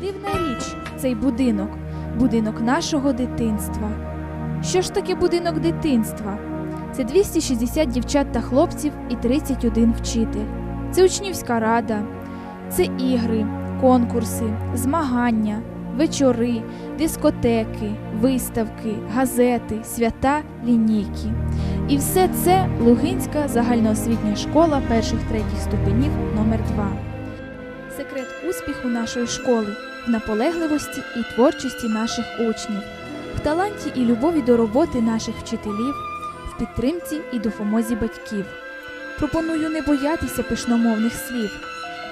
Дивна річ цей будинок, будинок нашого дитинства. Що ж таке будинок дитинства? Це 260 дівчат та хлопців і 31 вчитель. Це учнівська рада, це ігри, конкурси, змагання, вечори, дискотеки, виставки, газети, свята, лінійки. І все це Лугинська загальноосвітня школа перших третіх ступенів номер 2 Секрет успіху нашої школи в наполегливості і творчості наших учнів, в таланті і любові до роботи наших вчителів, в підтримці і допомозі батьків. Пропоную не боятися пишномовних слів.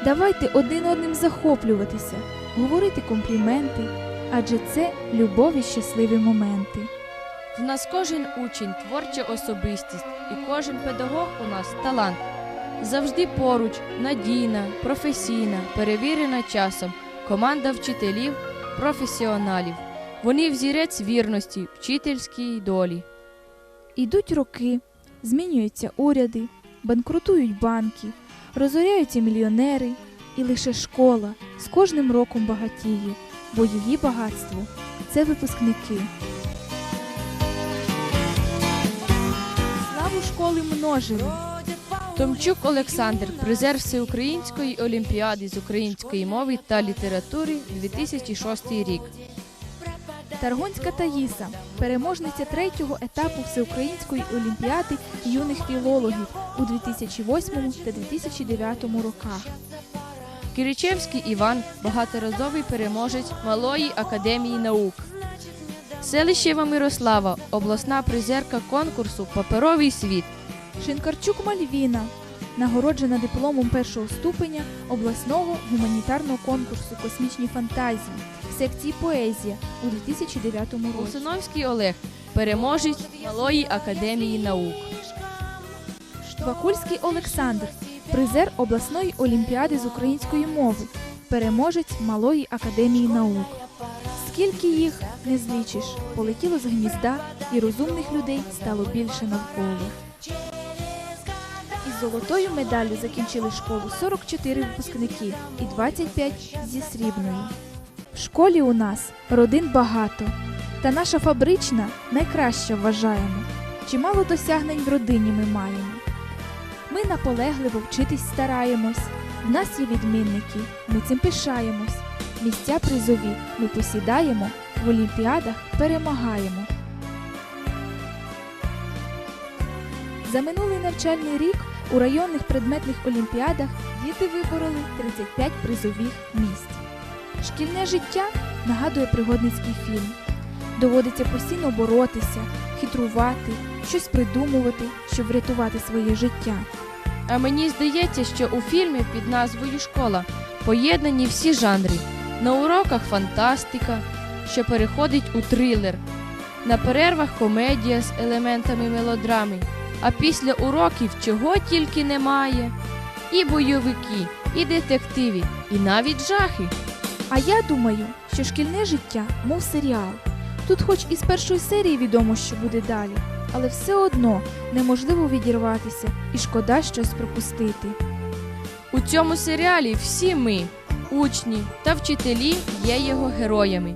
Давайте один одним захоплюватися, говорити компліменти, адже це любов і щасливі моменти. В нас кожен учень творча особистість, і кожен педагог у нас талант. Завжди поруч, надійна, професійна, перевірена часом, команда вчителів, професіоналів. Вони взірець вірності, вчительській долі. Ідуть роки, змінюються уряди, банкрутують банки, розоряються мільйонери, і лише школа з кожним роком багатіє, бо її багатство це випускники. Школи множили. Томчук Олександр, призер Всеукраїнської олімпіади з української мови та літератури 2006 рік. Таргонська Таїса, переможниця третього етапу Всеукраїнської олімпіади юних філологів у 2008 та 2009 роках. Киричевський Іван, багаторазовий переможець Малої академії наук. Селищева Мирослава, обласна призерка конкурсу Паперовий світ. Шинкарчук Мальвіна, нагороджена дипломом першого ступеня обласного гуманітарного конкурсу Космічні фантазії в секції поезія у 2009 році. Усиновський Олег, переможець Малої академії наук. Вакульський Олександр, призер обласної олімпіади з української мови, переможець Малої академії наук. Скільки їх не злічиш, полетіло з гнізда, і розумних людей стало більше навколо. Із золотою медаллю закінчили школу 44 випускники і 25 зі срібною. В школі у нас родин багато, та наша фабрична найкраща вважаємо. Чимало досягнень в родині ми маємо. Ми наполегливо вчитись стараємось. В нас є відмінники, ми цим пишаємось. Місця призові ми посідаємо, в олімпіадах перемагаємо. За минулий навчальний рік у районних предметних олімпіадах діти вибороли 35 призових місць. Шкільне життя нагадує пригодницький фільм. Доводиться постійно боротися, хитрувати, щось придумувати, щоб врятувати своє життя. А мені здається, що у фільмі під назвою Школа поєднані всі жанри. На уроках фантастика, що переходить у трилер, на перервах комедія з елементами мелодрами, а після уроків чого тільки немає. І бойовики, і детективи, і навіть жахи. А я думаю, що шкільне життя, мов серіал. Тут, хоч із першої серії відомо, що буде далі, але все одно неможливо відірватися і шкода щось пропустити. У цьому серіалі всі ми, учні та вчителі, є його героями.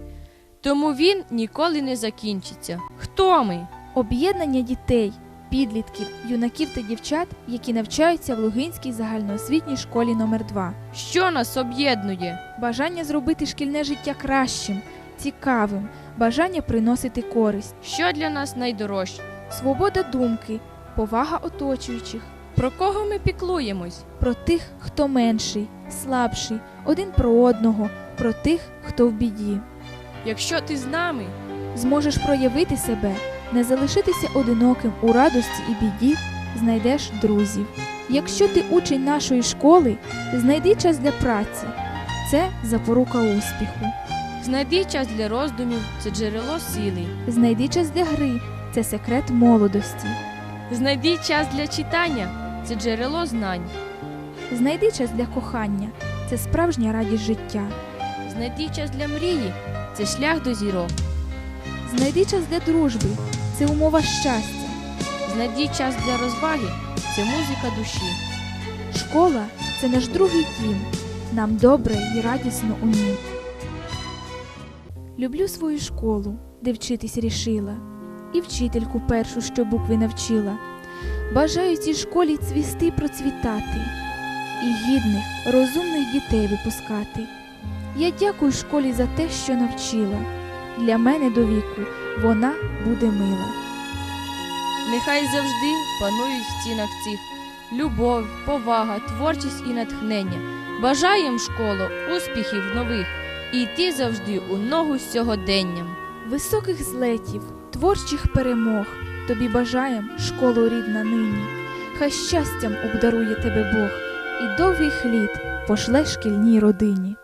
Тому він ніколи не закінчиться. Хто ми? Об'єднання дітей, підлітків, юнаків та дівчат, які навчаються в Лугинській загальноосвітній школі номер 2 Що нас об'єднує? Бажання зробити шкільне життя кращим, цікавим, бажання приносити користь, Що для нас найдорожче? свобода думки, повага оточуючих, Про кого ми піклуємось? про тих, хто менший, слабший, один про одного, про тих, хто в біді. Якщо ти з нами, Зможеш проявити себе, не залишитися одиноким у радості і біді, знайдеш друзів. Якщо ти учень нашої школи, знайди час для праці. Це запорука успіху. знайди час для роздумів, це джерело сили. Знайди час для гри, це секрет молодості. Знайди час для читання, це джерело знань. Знайди час для кохання, це справжня радість життя. Знайди час для мрії, це шлях до зірок. Знайди час для дружби, це умова щастя. Знайдіть час для розваги це музика душі. Школа це наш другий дім. Нам добре і радісно у ній. Люблю свою школу, де вчитись рішила, і вчительку першу, що букви навчила. Бажаю цій школі цвісти процвітати, і гідних, розумних дітей випускати. Я дякую школі за те, що навчила. Для мене до віку вона буде мила. Нехай завжди панують в стінах цих любов, повага, творчість і натхнення. Бажаєм школу успіхів нових і йти завжди у ногу з сьогоденням. Високих злетів, творчих перемог, тобі бажаєм, школу рідна нині. Хай щастям обдарує тебе Бог, і довгих літ пошле шкільній родині.